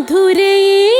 മധുരയെ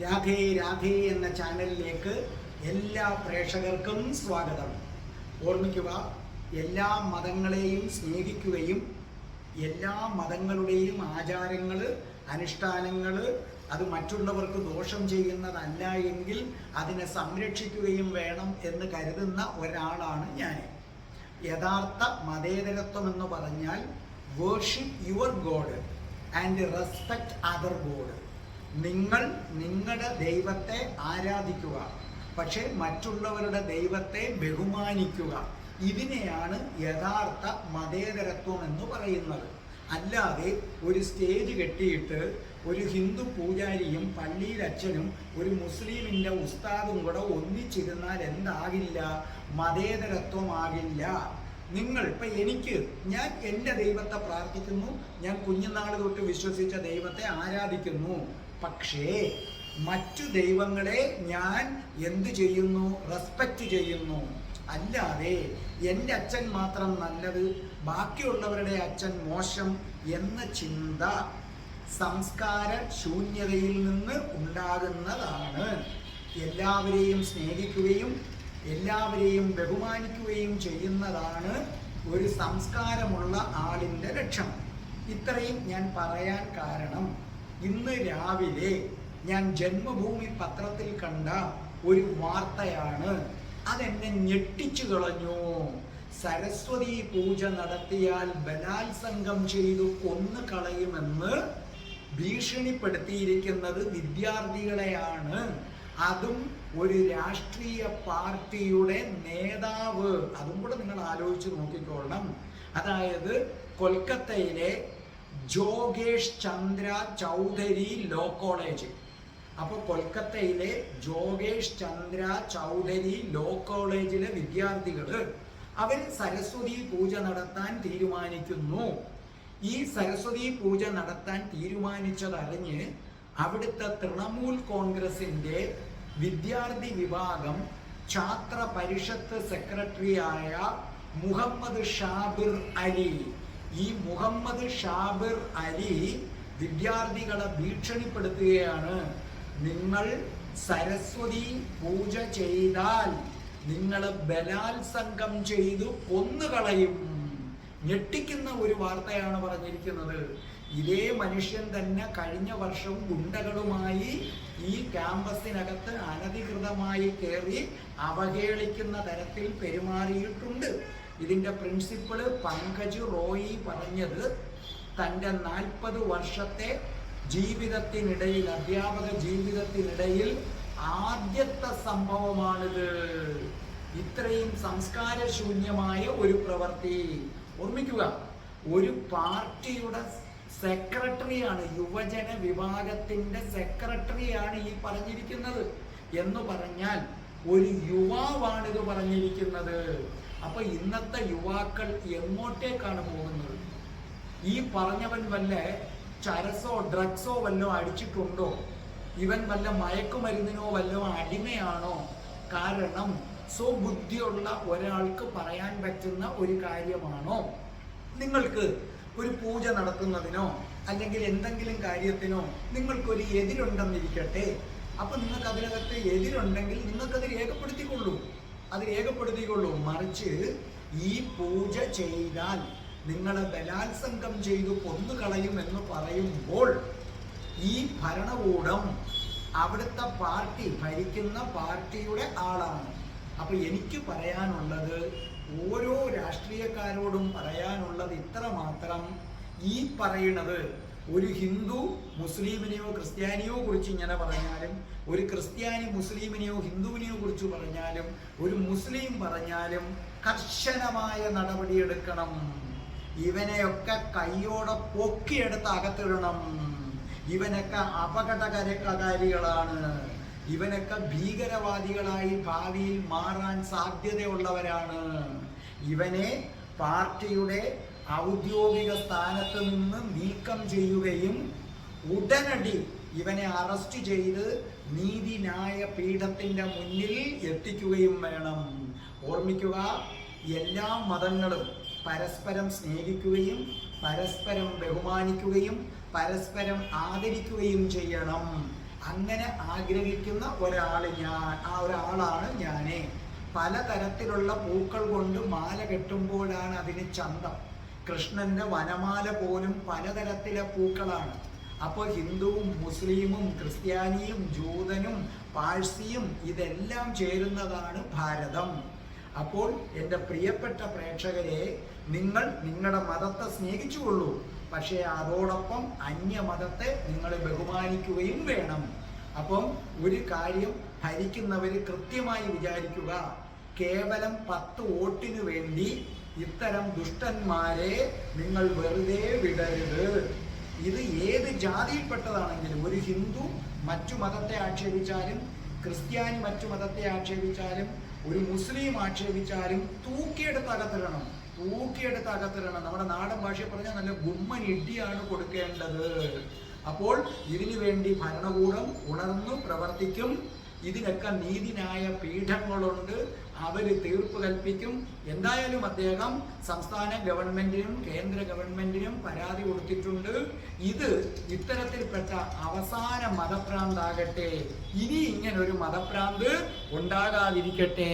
രാധേ രാധേ എന്ന ചാനലിലേക്ക് എല്ലാ പ്രേക്ഷകർക്കും സ്വാഗതം. ഓർമ്മിക്കുക എല്ലാ മതങ്ങളെയും സ്നേഹിക്കുകയും എല്ലാ മതങ്ങളുടെയും ആചാരങ്ങൾ അനുഷ്ഠാനങ്ങൾ അത് മറ്റുള്ളവർക്ക് ദോഷം ചെയ്യുന്നതല്ല എങ്കിൽ അതിനെ സംരക്ഷിക്കുകയും വേണം എന്ന് കരുതുന്ന ഒരാളാണ് ഞാൻ യഥാർത്ഥ മതേതരത്വം എന്ന് പറഞ്ഞാൽ worship your god and respect other god നിങ്ങൾ നിങ്ങളുടെ ദൈവത്തെ ആരാധിക്കുക പക്ഷേ മറ്റുള്ളവരുടെ ദൈവത്തെ ബഹുമാനിക്കുക. ഇതിനെയാണ് യഥാർത്ഥ മതേതരത്വം എന്ന് പറയുന്നത്. അല്ലാതെ ഒരു സ്റ്റേജ് കെട്ടിയിട്ട് ഒരു ഹിന്ദു പൂജാരിയും പള്ളിയിൽ അച്ഛനും ഒരു മുസ്ലിമിന്റെ ഉസ്താദും കൂടെ ഒന്നിച്ചിരുന്നാൽ എന്താകില്ല? മതേതരത്വമാകില്ല. നിങ്ങൾ ഇപ്പം എനിക്ക് ഞാൻ എന്റെ ദൈവത്തെ പ്രാർത്ഥിക്കുന്നു ഞാൻ കുഞ്ഞുനാൾ തൊട്ട് വിശ്വസിച്ച ദൈവത്തെ ആരാധിക്കുന്നു. പക്ഷേ മറ്റു ദൈവങ്ങളെ ഞാൻ എന്തു ചെയ്യുന്നു? റെസ്പെക്റ്റ് ചെയ്യുന്നു. അല്ലാതെ എന്റെ അച്ഛൻ മാത്രം നല്ലത് ബാക്കിയുള്ളവരുടെ അച്ഛൻ മോശം എന്ന ചിന്ത സംസ്കാര ശൂന്യതയിൽ നിന്ന് ഉണ്ടാകുന്നതാണ്. എല്ലാവരെയും സ്നേഹിക്കുകയും എല്ലാവരെയും ബഹുമാനിക്കുകയും ചെയ്യുന്നതാണ് ഒരു സംസ്കാരമുള്ള ആളിന്റെ ലക്ഷണം ഇത്രയും ഞാൻ പറയാൻ കാരണം ഇന്ന് രാവിലെ ഞാൻ ജന്മഭൂമി പത്രത്തിൽ കണ്ട ഒരു വാർത്തയാണ്. അതെന്നെ ഞെട്ടിച്ചു കളഞ്ഞു. സരസ്വതി പൂജ നടത്തിയാൽ ബലാത്സംഗം ചെയ്തു കൊന്നു കളയുമെന്ന് ഭീഷണിപ്പെടുത്തിയിരിക്കുന്നത് വിദ്യാർത്ഥികളെയാണ്. അതും ഒരു രാഷ്ട്രീയ പാർട്ടിയുടെ നേതാവ്. അതും കൂടെ നിങ്ങൾ ആലോചിച്ച് നോക്കിക്കോളണം. അതായത് കൊൽക്കത്തയിലെ ജോഗേഷ് ചന്ദ്ര ചൗധരി ലോ കോളേജ്. അപ്പോൾ കൊൽക്കത്തയിലെ ജോഗേഷ് ചന്ദ്ര ചൗധരി ലോ കോളേജിലെ വിദ്യാർത്ഥികൾ അവർ സരസ്വതി പൂജ നടത്താൻ തീരുമാനിക്കുന്നു. ഈ സരസ്വതി പൂജ നടത്താൻ തീരുമാനിച്ചതറിഞ്ഞ് അവിടുത്തെ തൃണമൂൽ കോൺഗ്രസിന്റെ വിദ്യാർത്ഥി വിഭാഗം ഛാത്ര പരിഷത്ത് സെക്രട്ടറിയായ മുഹമ്മദ് ഷാബിർ അലി ഈ മുഹമ്മദ് ഷാബിർ അലി വിദ്യാർത്ഥികളെ ഭീഷണിപ്പെടുത്തുകയാണ്. നിങ്ങൾ സരസ്വതി പൂജ ചെയ്താൽ നിങ്ങൾ ബലാത്സംഗം ചെയ്തു കൊന്നുകളയും. ഞെട്ടിക്കുന്ന ഒരു വാർത്തയാണ് പറഞ്ഞിരിക്കുന്നത്. ഇതേ മനുഷ്യൻ തന്നെ കഴിഞ്ഞ വർഷം ഗുണ്ടകളുമായി ഈ ക്യാമ്പസിനകത്ത് അനധികൃതമായി കയറി അവഹേളിക്കുന്ന തരത്തിൽ പെരുമാറിയിട്ടുണ്ട്. ഇതിന്റെ പ്രിൻസിപ്പിൾ പങ്കജ് റോയി പറഞ്ഞത് തന്റെ നാൽപ്പത് വർഷത്തെ ജീവിതത്തിനിടയിൽ അധ്യാപക ജീവിതത്തിനിടയിൽ ആദ്യത്തെ സംഭവമാണിത്. ഇത്രയും സംസ്കാരശൂന്യമായ ഒരു പ്രവൃത്തി. ഓർമ്മിക്കുക ഒരു പാർട്ടിയുടെ സെക്രട്ടറിയാണ് യുവജന വിഭാഗത്തിന്റെ സെക്രട്ടറിയാണ് ഈ പറഞ്ഞിരിക്കുന്നത്. എന്ന് പറഞ്ഞാൽ ഒരു യുവാവാണിത് പറഞ്ഞിരിക്കുന്നത്. അപ്പൊ ഇന്നത്തെ യുവാക്കൾ എങ്ങോട്ടേക്കാണ് പോകുന്നത്? ഈ പറഞ്ഞവൻ വല്ല ചരസോ ഡ്രഗ്സോ വല്ലോ അടിച്ചിട്ടുണ്ടോ? ഇവൻ വല്ല മയക്കുമരുന്നിനോ വല്ലോ അടിമയാണോ? കാരണം സ്വബുദ്ധിയുള്ള ഒരാൾക്ക് പറയാൻ പറ്റുന്ന ഒരു കാര്യമാണോ? നിങ്ങൾക്ക് ഒരു പൂജ നടത്തുന്നതിനോ അല്ലെങ്കിൽ എന്തെങ്കിലും കാര്യത്തിനോ നിങ്ങൾക്കൊരു എതിരുണ്ടെന്നിരിക്കട്ടെ. അപ്പൊ നിങ്ങൾക്ക് അതിനകത്ത് എതിരുണ്ടെങ്കിൽ നിങ്ങൾക്കത് രേഖപ്പെടുത്തിക്കൊള്ളൂ അത് രേഖപ്പെടുത്തിക്കൊള്ളൂ മറിച്ച് ഈ പൂജ ചെയ്താൽ നിങ്ങളെ ബലാത്സംഗം ചെയ്തു കൊന്നുകളയും എന്ന് പറയുമ്പോൾ ഈ ഭരണകൂടം അവിടുത്തെ പാർട്ടി ഭരിക്കുന്ന പാർട്ടിയുടെ ആളാണ്. അപ്പൊ എനിക്ക് പറയാനുള്ളത് ഓരോ രാഷ്ട്രീയക്കാരോടും പറയാനുള്ളത് ഇത്ര മാത്രം. ഈ പറയുന്നത് ഒരു ഹിന്ദു മുസ്ലിമിനെയോ ക്രിസ്ത്യാനിയോ കുറിച്ച് ഇങ്ങനെ പറഞ്ഞാലും ഒരു ക്രിസ്ത്യാനി മുസ്ലിമിനെയോ ഹിന്ദുവിനെയോ കുറിച്ച് പറഞ്ഞാലും ഒരു മുസ്ലിം പറഞ്ഞാലും കർശനമായ നടപടിയെടുക്കണം ഇവനെയൊക്കെ കൈയോടെ പൊക്കിയെടുത്ത് അകത്തിടണം. ഇവനൊക്കെ അപകടകരകാരികളാണ് ഇവനൊക്കെ ഭീകരവാദികളായി ഭാവിയിൽ മാറാൻ സാധ്യതയുള്ളവരാണ്. ഇവനെ പാർട്ടിയുടെ ഔദ്യോഗിക സ്ഥാനത്ത് നിന്ന് നീക്കം ചെയ്യുകയും ഉടനടി ഇവനെ അറസ്റ്റ് ചെയ്ത് നീതി ന്യായ പീഠത്തിന്റെ മുന്നിൽ എത്തിക്കുകയും വേണം. ഓർമ്മിക്കുക എല്ലാ മതങ്ങളും പരസ്പരം സ്നേഹിക്കുകയും പരസ്പരം ബഹുമാനിക്കുകയും പരസ്പരം ആദരിക്കുകയും ചെയ്യണം. അങ്ങനെ ആഗ്രഹിക്കുന്ന ഒരാൾ ഞാൻ ആ ഒരാളാണ് ഞാനേ. പലതരത്തിലുള്ള പൂക്കൾ കൊണ്ട് മാല കെട്ടുമ്പോഴാണ് അതിന് ചന്തം. കൃഷ്ണന്റെ വനമാല പോലും പലതരത്തിലെ പൂക്കളാണ്. അപ്പോൾ ഹിന്ദുവും മുസ്ലിമും ക്രിസ്ത്യാനിയും ജൂതനും പാഴ്സിയും ഇതെല്ലാം ചേരുന്നതാണ് ഭാരതം. അപ്പോൾ എന്റെ പ്രിയപ്പെട്ട പ്രേക്ഷകരെ നിങ്ങൾ നിങ്ങളുടെ മതത്തെ സ്നേഹിച്ചുകൊള്ളൂ. പക്ഷേ അതോടൊപ്പം അന്യമതത്തെ നിങ്ങൾ ബഹുമാനിക്കുകയും വേണം. അപ്പം ഒരു കാര്യം ഭരിക്കുന്നവർ കൃത്യമായി വിചാരിക്കുക. കേവലം പത്ത് വോട്ടിനു വേണ്ടി ഇത്തരം ദുഷ്ടന്മാരെ നിങ്ങൾ വെറുതെ വിടരുത്. ഇത് ഏത് ജാതിയിൽപ്പെട്ടതാണെങ്കിലും ഒരു ഹിന്ദു മറ്റു മതത്തെ ആക്ഷേപിച്ചാലും ക്രിസ്ത്യാനി മറ്റു മതത്തെ ആക്ഷേപിച്ചാലും ഒരു മുസ്ലിം ആക്ഷേപിച്ചാലും തൂക്കിയെടുത്ത് അകത്തിടണം. തൂക്കിയെടുത്ത് അകത്തിടണം. നമ്മുടെ നാടൻ ഭാഷയിൽ പറഞ്ഞാൽ നല്ല ഗുമ്മൻ ഇടിയാണ് കൊടുക്കേണ്ടത്. അപ്പോൾ ഇതിനു വേണ്ടി ഭരണകൂടം ഉണർന്നു പ്രവർത്തിക്കും. ഇതിനൊക്കെ നീതിന്യായ പീഠങ്ങളുണ്ട്. അവർ തീർപ്പ് കൽപ്പിക്കും. എന്തായാലും അദ്ദേഹം സംസ്ഥാന ഗവൺമെന്റിനും കേന്ദ്ര ഗവൺമെന്റിനും പരാതി കൊടുത്തിട്ടുണ്ട്. ഇത് ഇത്തരത്തിൽപ്പെട്ട അവസാന മതഭ്രാന്താകട്ടെ. ഇനി ഇങ്ങനെ ഒരു മതഭ്രാന്ത് ഉണ്ടാകാതിരിക്കട്ടെ.